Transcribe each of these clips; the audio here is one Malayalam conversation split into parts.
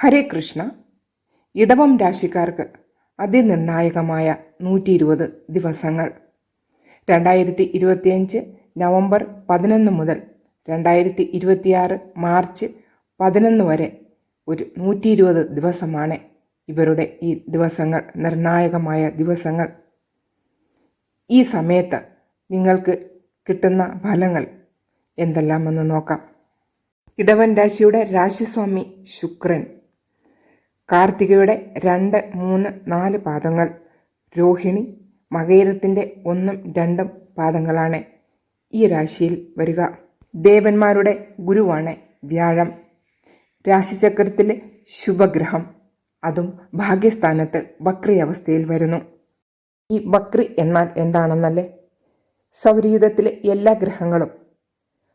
ഹരേ കൃഷ്ണ. ഇടവം രാശിക്കാർക്ക് അതിനിർണായകമായ നൂറ്റി ഇരുപത് ദിവസങ്ങൾ. രണ്ടായിരത്തി ഇരുപത്തിയഞ്ച് നവംബർ പതിനൊന്ന് മുതൽ രണ്ടായിരത്തി ഇരുപത്തിയാറ് മാർച്ച് പതിനൊന്ന് വരെ ഒരു നൂറ്റി ഇരുപത് ദിവസമാണ് ഇവരുടെ ഈ ദിവസങ്ങൾ നിർണായകമായ ദിവസങ്ങൾ. ഈ സമയത്ത് നിങ്ങൾക്ക് കിട്ടുന്ന ഫലങ്ങൾ എന്തെല്ലാമെന്ന് നോക്കാം. ഇടവൻ രാശിയുടെ രാശിസ്വാമി ശുക്രൻ. കാർത്തികയുടെ രണ്ട് മൂന്ന് നാല് പാദങ്ങൾ. രോഹിണി മകയിരത്തിന്റെ ഒന്നും രണ്ടും പാദങ്ങളാണ്. ഈ രാശിയിൽ വരിക. ദേവന്മാരുടെ ഗുരുവാണ് വ്യാഴം. രാശിചക്രത്തിലെ ശുഭഗ്രഹം. അതും ഭാഗ്യസ്ഥാനത്ത് വക്രി അവസ്ഥയിൽ വരുന്നു. ഈ വക്രി എന്നാൽ എന്താണെന്നല്ലേ? സൗരയുധത്തിലെ എല്ലാ ഗ്രഹങ്ങളും.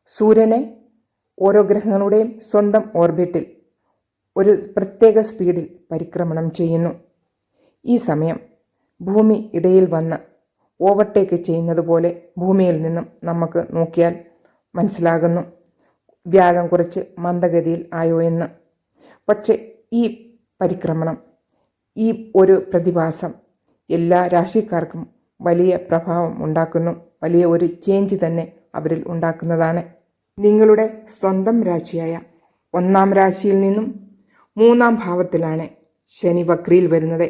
സൂര്യനെ ഓരോ ഗ്രഹങ്ങളുടെയും സ്വന്തം ഓർബിറ്റിൽ ഒരു പ്രത്യേക സ്പീഡിൽ പരിക്രമണം ചെയ്യുന്നു. ഈ സമയം ഭൂമി ഇടയിൽ വന്ന് ഓവർടേക്ക് ചെയ്യുന്നത് പോലെ ഭൂമിയിൽ നിന്നും നമുക്ക് നോക്കിയാൽ മനസ്സിലാകുന്നു. വ്യാഴം കുറച്ച് മന്ദഗതിയിൽ ആയോ എന്ന്. പക്ഷേ ഈ പരിക്രമണം ഈ ഒരു പ്രതിഭാസം എല്ലാ രാശിക്കാർക്കും വലിയ പ്രഭാവം ഉണ്ടാക്കുന്നു. വലിയ ഒരു ചേഞ്ച് തന്നെ അവരിൽ ഉണ്ടാക്കുന്നതാണ്. നിങ്ങളുടെ സ്വന്തം രാശിയായ ഒന്നാം രാശിയിൽ നിന്നും മൂന്നാം ഭാവത്തിലാണ് ശനി വക്രിയിൽ വരുന്നത്.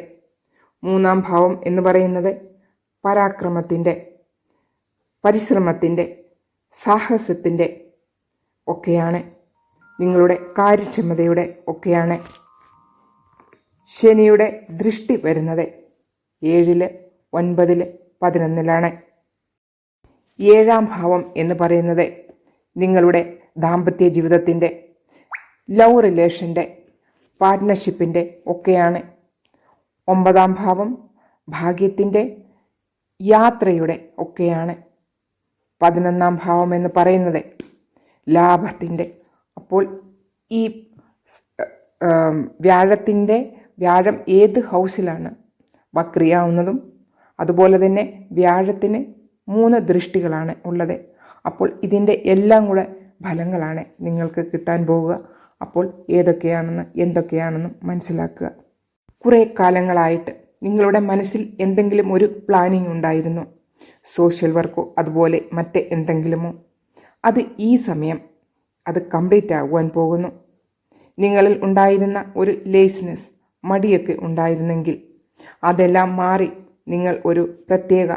മൂന്നാം ഭാവം എന്ന് പറയുന്നത് പരാക്രമത്തിന്റെ പരിശ്രമത്തിന്റെ സാഹസത്തിന്റെ ഒക്കെയാണ്. നിങ്ങളുടെ കാര്യക്ഷമതയുടെ ഒക്കെയാണ് ശനിയുടെ ദൃഷ്ടി വരുന്നത്. ഏഴിൽ ഒൻപതിൽ പതിനൊന്നിലാണ്. ഏഴാം ഭാവം എന്ന് പറയുന്നത് നിങ്ങളുടെ ദാമ്പത്യ ജീവിതത്തിന്റെ ലവ് റിലേഷന്റെ പാർട്ട്ണർഷിപ്പിന്റെ ഒക്കെയാണ്. ഒമ്പതാം ഭാവം ഭാഗ്യത്തിന്റെ യാത്രയുടെ ഒക്കെയാണ്. പതിനൊന്നാം ഭാവം എന്ന് പറയുന്നത് ലാഭത്തിന്റെ അപ്പോൾ ഈ വ്യാഴത്തിന്റെ വ്യാഴം ഏത് ഹൗസിലാണ് വക്രിയാവുന്നതും അതുപോലെ തന്നെ വ്യാഴത്തിന് മൂന്ന് ദൃഷ്ടികളാണ് ഉള്ളത്. അപ്പോൾ ഇതിന്റെ എല്ലാം കൂടെ ഫലങ്ങളാണ് നിങ്ങൾക്ക് കിട്ടാൻ പോവുക അപ്പോൾ ഏതൊക്കെയാണെന്ന് എന്തൊക്കെയാണെന്നും മനസ്സിലാക്കുക. കുറേ കാലങ്ങളായിട്ട് നിങ്ങളുടെ മനസ്സിൽ എന്തെങ്കിലും ഒരു പ്ലാനിങ് ഉണ്ടായിരുന്നു. സോഷ്യൽ വർക്കോ അതുപോലെ മറ്റ് എന്തെങ്കിലുമോ. അത് ഈ സമയം അത് കംപ്ലീറ്റ് ആകുവാൻ പോകുന്നു. നിങ്ങളിൽ ഉണ്ടായിരുന്ന ഒരു ലേസ്നെസ് മടിയൊക്കെ ഉണ്ടായിരുന്നെങ്കിൽ അതെല്ലാം മാറി നിങ്ങൾ ഒരു പ്രത്യേക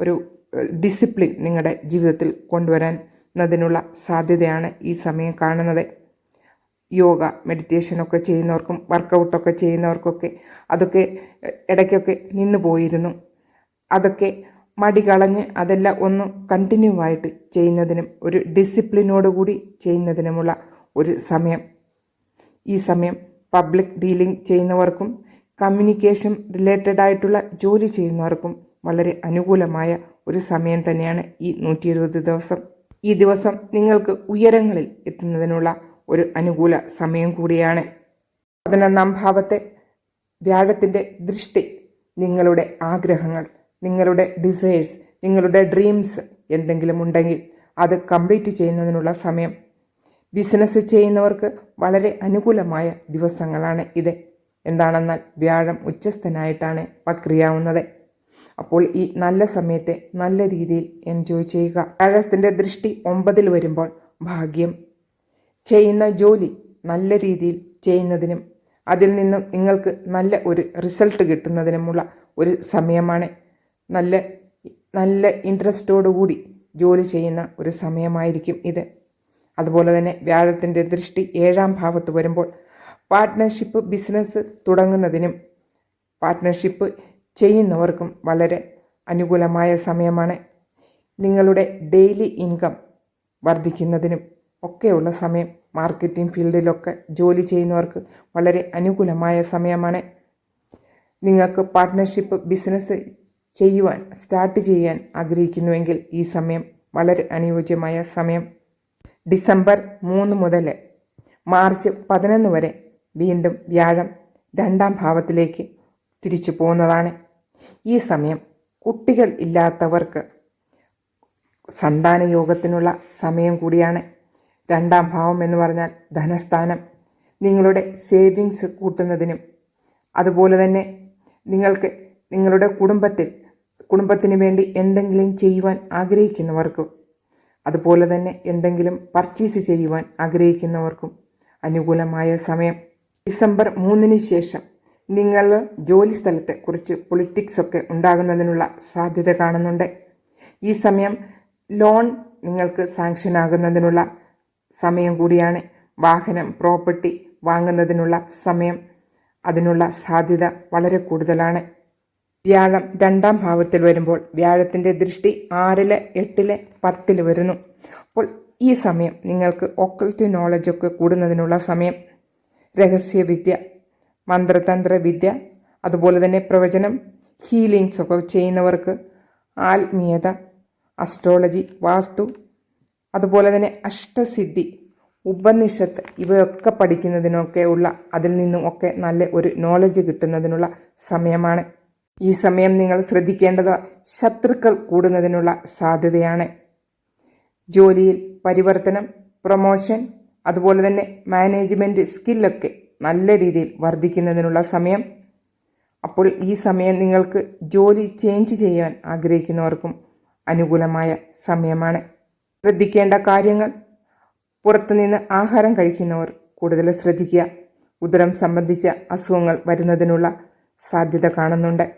ഒരു ഡിസിപ്ലിൻ നിങ്ങളുടെ ജീവിതത്തിൽ കൊണ്ടുവരാൻ ുള്ള സാധ്യതയാണ് ഈ സമയം കാണുന്നത്. യോഗ മെഡിറ്റേഷനൊക്കെ ചെയ്യുന്നവർക്കും വർക്കൗട്ടൊക്കെ ചെയ്യുന്നവർക്കൊക്കെ അതൊക്കെ ഇടയ്ക്കൊക്കെ നിന്നു പോയിരുന്നു. അതൊക്കെ മടി കളഞ്ഞ് അതെല്ലാം ഒന്ന് കണ്ടിന്യൂ ആയിട്ട് ചെയ്യുന്നതിനും ഒരു ഡിസിപ്ലിനോടുകൂടി ചെയ്യുന്നതിനുമുള്ള ഒരു സമയം. ഈ സമയം പബ്ലിക് ഡീലിംഗ് ചെയ്യുന്നവർക്കും കമ്മ്യൂണിക്കേഷൻ റിലേറ്റഡ് ആയിട്ടുള്ള ജോലി ചെയ്യുന്നവർക്കും വളരെ അനുകൂലമായ ഒരു സമയം തന്നെയാണ് ഈ നൂറ്റി ദിവസം. ഈ ദിവസം നിങ്ങൾക്ക് ഉയരങ്ങളിൽ എത്തുന്നതിനുള്ള ഒരു അനുകൂല സമയം കൂടിയാണ്. പതിനൊന്നാം ഭാവത്തെ വ്യാഴത്തിന്റെ ദൃഷ്ടി നിങ്ങളുടെ ആഗ്രഹങ്ങൾ നിങ്ങളുടെ ഡിസയേഴ്സ് നിങ്ങളുടെ ഡ്രീംസ് എന്തെങ്കിലും ഉണ്ടെങ്കിൽ അത് കംപ്ലീറ്റ് ചെയ്യുന്നതിനുള്ള സമയം. ബിസിനസ് ചെയ്യുന്നവർക്ക് വളരെ അനുകൂലമായ ദിവസങ്ങളാണ് ഇത്. എന്താണെന്നാൽ വ്യാഴം ഉച്ചസ്ഥനായിട്ടാണ് വക്രിയാവുന്നത്. അപ്പോൾ ഈ നല്ല സമയത്തെ നല്ല രീതിയിൽ എൻജോയ് ചെയ്യുക. വ്യാഴത്തിന്റെ ദൃഷ്ടി ഒമ്പതിൽ വരുമ്പോൾ ഭാഗ്യം ചെയ്യുന്ന ജോലി നല്ല രീതിയിൽ ചെയ്യുന്നതിനും അതിൽ നിന്നും നിങ്ങൾക്ക് നല്ല ഒരു റിസൾട്ട് കിട്ടുന്നതിനുമുള്ള ഒരു സമയമാണ്. നല്ല നല്ല ഇൻട്രസ്റ്റോടുകൂടി ജോലി ചെയ്യുന്ന ഒരു സമയമായിരിക്കും ഇത്. അതുപോലെ തന്നെ വ്യാഴത്തിന്റെ ദൃഷ്ടി ഏഴാം ഭാവത്ത് വരുമ്പോൾ പാർട്ട്ണർഷിപ്പ് ബിസിനസ് തുടങ്ങുന്നതിനും പാർട്ട്ണർഷിപ്പ് ചെയ്യുന്നവർക്കും വളരെ അനുകൂലമായ സമയമാണ്. നിങ്ങളുടെ ഡെയിലി ഇൻകം വർദ്ധിക്കുന്നതിനും ഒക്കെയുള്ള സമയം മാർക്കറ്റിംഗ് ഫീൽഡിലൊക്കെ ജോലി ചെയ്യുന്നവർക്ക് വളരെ അനുകൂലമായ സമയമാണ്. നിങ്ങൾക്ക് പാർട്ട്ണർഷിപ്പ് ബിസിനസ് ചെയ്യുവാൻ സ്റ്റാർട്ട് ചെയ്യാൻ ആഗ്രഹിക്കുന്നുവെങ്കിൽ ഈ സമയം വളരെ അനുയോജ്യമായ സമയം. ഡിസംബർ മൂന്ന് മുതൽ മാർച്ച് പതിനൊന്ന് വരെ വീണ്ടും വ്യാഴം രണ്ടാം ഭാവത്തിലേക്ക് തിരിച്ചു പോകുന്നതാണ്. ഈ സമയം കുട്ടികൾ ഇല്ലാത്തവർക്ക് സന്താന യോഗത്തിനുള്ള സമയം കൂടിയാണ്. രണ്ടാം ഭാവം എന്ന് പറഞ്ഞാൽ ധനസ്ഥാനം. നിങ്ങളുടെ സേവിങ്സ് കൂട്ടുന്നതിനും അതുപോലെ തന്നെ നിങ്ങൾക്ക് നിങ്ങളുടെ കുടുംബത്തിൽ കുടുംബത്തിന് വേണ്ടി എന്തെങ്കിലും ചെയ്യുവാൻ ആഗ്രഹിക്കുന്നവർക്കും അതുപോലെ തന്നെ എന്തെങ്കിലും പർച്ചേസ് ചെയ്യുവാൻ ആഗ്രഹിക്കുന്നവർക്കും അനുകൂലമായ സമയം. ഡിസംബർ മൂന്നിന് ശേഷം നിങ്ങൾ ജോലി സ്ഥലത്തെ കുറിച്ച് പൊളിറ്റിക്സ് ഒക്കെ ഉണ്ടാകുന്നതിനുള്ള സാധ്യത കാണുന്നുണ്ട്. ഈ സമയം ലോൺ നിങ്ങൾക്ക് സാങ്ഷൻ ആകുന്നതിനുള്ള സമയം കൂടിയാണ് വാഹനം പ്രോപ്പർട്ടി വാങ്ങുന്നതിനുള്ള സമയം. അതിനുള്ള സാധ്യത വളരെ കൂടുതലാണ്. വ്യാഴം രണ്ടാം ഭാവത്തിൽ വരുമ്പോൾ വ്യാഴത്തിന്റെ ദൃഷ്ടി ആറിൽ എട്ടിൽ പത്തിൽ വരുന്നു. അപ്പോൾ ഈ സമയം നിങ്ങൾക്ക് ഒക്കൾട്ട് നോളജൊക്കെ കൂടുന്നതിനുള്ള സമയം. രഹസ്യവിദ്യ മന്ത്രതന്ത്ര വിദ്യ അതുപോലെ തന്നെ പ്രവചനം ഹീലിങ്സ് ഒക്കെ ചെയ്യുന്നവർക്ക് ആത്മീയത അസ്ട്രോളജി വാസ്തു അതുപോലെ തന്നെ അഷ്ടസിദ്ധി ഉപനിഷത്ത് ഇവയൊക്കെ പഠിക്കുന്നതിനൊക്കെ ഉള്ള അതിൽ നിന്നും ഒക്കെ നല്ല ഒരു നോളജ് കിട്ടുന്നതിനുള്ള സമയമാണ്. ഈ സമയം നിങ്ങൾ ശ്രദ്ധിക്കേണ്ടത് ശത്രുക്കൾ കൂടുന്നതിനുള്ള സാധ്യതയാണ്. ജോലിയിൽ പരിവർത്തനം പ്രൊമോഷൻ അതുപോലെ തന്നെ മാനേജ്മെന്റ് സ്കില്ലൊക്കെ നല്ല രീതിയിൽ വർദ്ധിക്കുന്നതിനുള്ള സമയം. അപ്പോൾ ഈ സമയം നിങ്ങൾക്ക് ജോലി ചേഞ്ച് ചെയ്യാൻ ആഗ്രഹിക്കുന്നവർക്കും അനുകൂലമായ സമയമാണ്. ശ്രദ്ധിക്കേണ്ട കാര്യങ്ങൾ. പുറത്തുനിന്ന് ആഹാരം കഴിക്കുന്നവർ കൂടുതൽ ശ്രദ്ധിക്കുക. ഉദരം സംബന്ധിച്ച അസുഖങ്ങൾ വരുന്നതിനുള്ള സാധ്യത കാണുന്നുണ്ട്.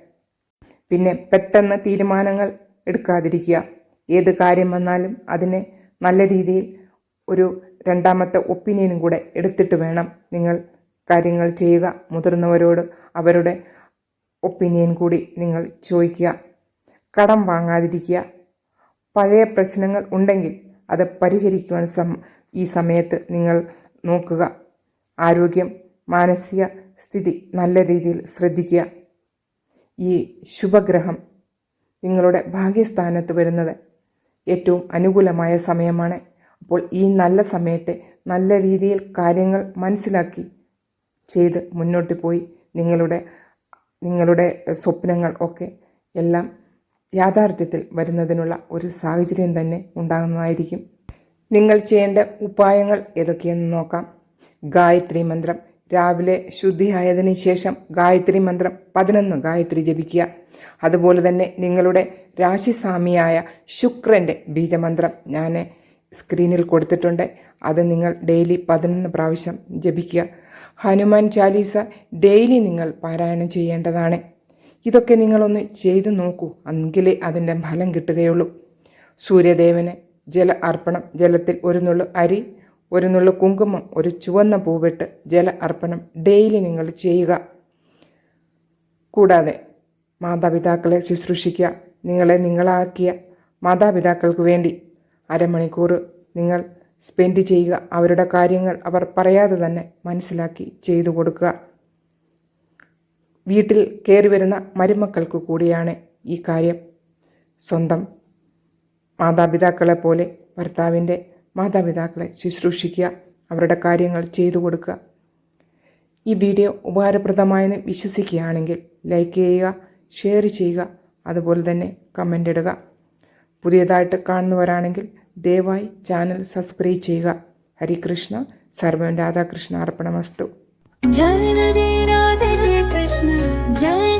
പിന്നെ പെട്ടെന്ന് തീരുമാനങ്ങൾ എടുക്കാതിരിക്കുക. ഏത് കാര്യം വന്നാലും അതിനെ നല്ല രീതിയിൽ ഒരു രണ്ടാമത്തെ ഒപ്പീനിയനും കൂടെ എടുത്തിട്ട് വേണം നിങ്ങൾ കാര്യങ്ങൾ ചെയ്യുക. മുതിർന്നവരോട് അവരുടെ ഒപ്പീനിയൻ കൂടി നിങ്ങൾ ചോദിക്കുക. കടം വാങ്ങാതിരിക്കുക. പഴയ പ്രശ്നങ്ങൾ ഉണ്ടെങ്കിൽ അത് പരിഹരിക്കുവാൻ സം ഈ സമയത്ത് നിങ്ങൾ നോക്കുക. ആരോഗ്യം മാനസിക സ്ഥിതി നല്ല രീതിയിൽ ശ്രദ്ധിക്കുക. ഈ ശുഭഗ്രഹം നിങ്ങളുടെ ഭാഗ്യസ്ഥാനത്ത് വരുന്നത് ഏറ്റവും അനുകൂലമായ സമയമാണ്. അപ്പോൾ ഈ നല്ല സമയത്തെ നല്ല രീതിയിൽ കാര്യങ്ങൾ മനസ്സിലാക്കി ചെയ്ത് മുന്നോട്ട് പോയി നിങ്ങളുടെ നിങ്ങളുടെ സ്വപ്നങ്ങൾ ഒക്കെ എല്ലാം യാഥാർത്ഥ്യത്തിൽ വരുന്നതിനുള്ള ഒരു സാഹചര്യം തന്നെ ഉണ്ടാകുന്നതായിരിക്കും. നിങ്ങൾ ചെയ്യേണ്ട ഉപായങ്ങൾ ഏതൊക്കെയെന്ന് നോക്കാം. ഗായത്രി മന്ത്രം. രാവിലെ ശുദ്ധിയായതിനു ശേഷം ഗായത്രി മന്ത്രം പതിനൊന്ന് ഗായത്രി ജപിക്കുക. അതുപോലെ തന്നെ നിങ്ങളുടെ രാശിസ്വാമിയായ ശുക്രന്റെ ബീജമന്ത്രം ഞാൻ സ്ക്രീനിൽ കൊടുത്തിട്ടുണ്ട്. അത് നിങ്ങൾ ഡെയിലി പതിനൊന്ന് പ്രാവശ്യം ജപിക്കുക. ഹനുമാൻ ചാലീസ ഡെയിലി നിങ്ങൾ പാരായണം ചെയ്യേണ്ടതാണ്. ഇതൊക്കെ നിങ്ങളൊന്ന് ചെയ്തു നോക്കൂ എങ്കിലേ അതിന്റെ ഫലം കിട്ടുകയുള്ളൂ. സൂര്യദേവന് ജല അർപ്പണം ജലത്തിൽ ഒരു നുള്ളു അരി ഒരു നുള്ളു കുങ്കുമം ഒരു ചുവന്ന പൂവിട്ട് ജല അർപ്പണം ഡെയിലി നിങ്ങൾ ചെയ്യുക. കൂടാതെ മാതാപിതാക്കളെ ശുശ്രൂഷിക്കുക നിങ്ങളെ നിങ്ങളാക്കിയ മാതാപിതാക്കൾക്ക് വേണ്ടി അരമണിക്കൂർ നിങ്ങൾ സ്പെൻഡ് ചെയ്യുക അവരുടെ കാര്യങ്ങൾ അവർ പറയാതെ തന്നെ മനസ്സിലാക്കി ചെയ്തു കൊടുക്കുക. വീട്ടിൽ കയറി വരുന്ന മരുമക്കൾക്ക് കൂടിയാണ് ഈ കാര്യം. സ്വന്തം മാതാപിതാക്കളെ പോലെ ഭർത്താവിന്റെ മാതാപിതാക്കളെ ശുശ്രൂഷിക്കുക അവരുടെ കാര്യങ്ങൾ ചെയ്തു കൊടുക്കുക. ഈ വീഡിയോ ഉപകാരപ്രദമായെന്ന് വിശ്വസിക്കുകയാണെങ്കിൽ ലൈക്ക് ചെയ്യുക ഷെയർ ചെയ്യുക അതുപോലെ തന്നെ കമന്റ് ഇടുക. പുതിയതായിട്ട് കാണുന്നവരാണെങ്കിൽ ദയവായി ചാനൽ സബ്സ്ക്രൈബ് ചെയ്യുക. ഹരികൃഷ്ണ സർവം രാധാകൃഷ്ണ അർപ്പണമസ്തു.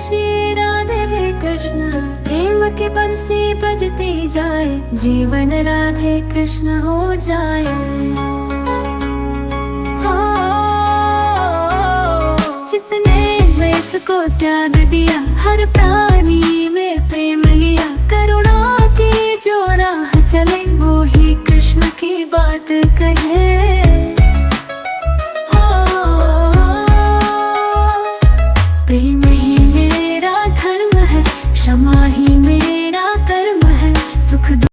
श्री राधे कृष्ण, प्रेम के बंसी बजते जाए, जीवन राधे कृष्ण हो जाए। जिसने वेश को त्याग दिया, हर प्राणी